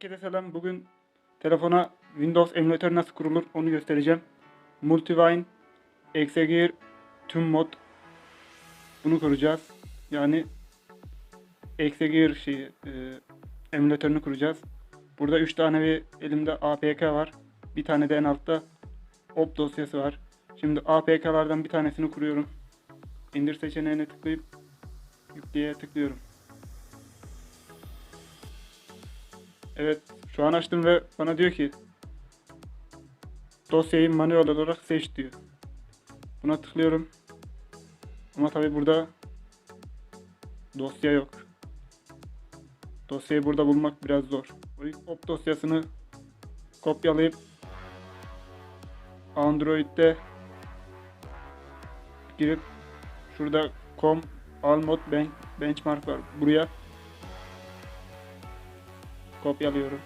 Herkese selam. Bugün telefona Windows emülatörü nasıl kurulur onu göstereceğim. Multivine, Exegear, tüm mod bunu kuracağız. Yani Exegear şeyi e, emülatörünü kuracağız. Burada 3 tane bir elimde APK var. Bir tane de en altta op dosyası var. Şimdi APK'lardan bir tanesini kuruyorum. İndir seçeneğine tıklayıp yükleye tıklıyorum. Evet, şu an açtım ve bana diyor ki dosyayı manuel olarak seç diyor. Buna tıklıyorum. Ama tabi burada dosya yok. Dosyayı burada bulmak biraz zor. O ilk pop dosyasını kopyalayıp Android'de girip şurada com almod ben, benchmark var. Buraya kopyalıyorum.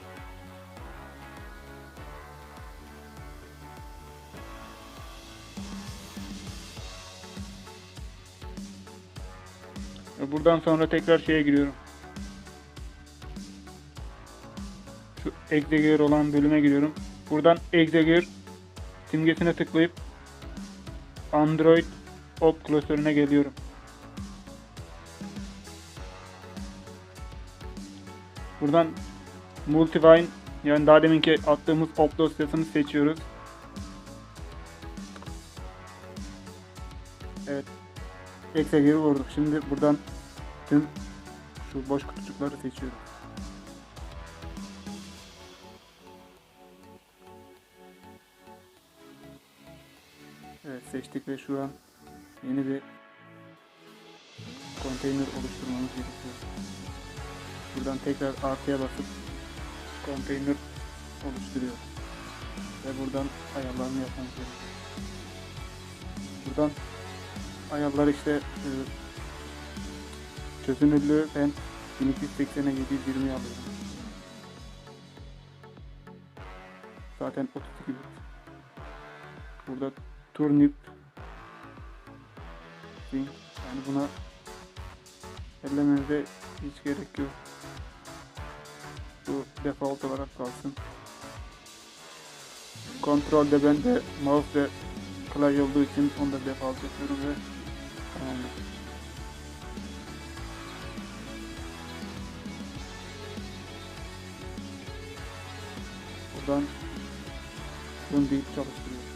Buradan sonra tekrar şeye giriyorum. Şu Exegear olan bölüme giriyorum. Buradan Exegear simgesine tıklayıp Android Op klasörüne geliyorum. Buradan Multivine yani daha deminki attığımız op dosyasını seçiyoruz. Evet. X'e geri vurduk. Şimdi buradan tüm şu boş kutucukları seçiyorum. Evet seçtik ve şu an yeni bir konteyner oluşturmamız gerekiyor. Buradan tekrar artıya basıp konteyner oluşturuyor. Ve buradan ayarlarını yapmamız gerekiyor. Buradan ayarlar işte e, çözünürlüğü ben 1280'e 720 alıyorum. Zaten 32 bit. Burada turnip yani buna ellemenize hiç gerek yok. Bu default olarak kalsın. Kontrolde ben de mouse ve klavye olduğu için onu da default yapıyorum ve tamamdır. Buradan bunu deyip çalıştırıyorum.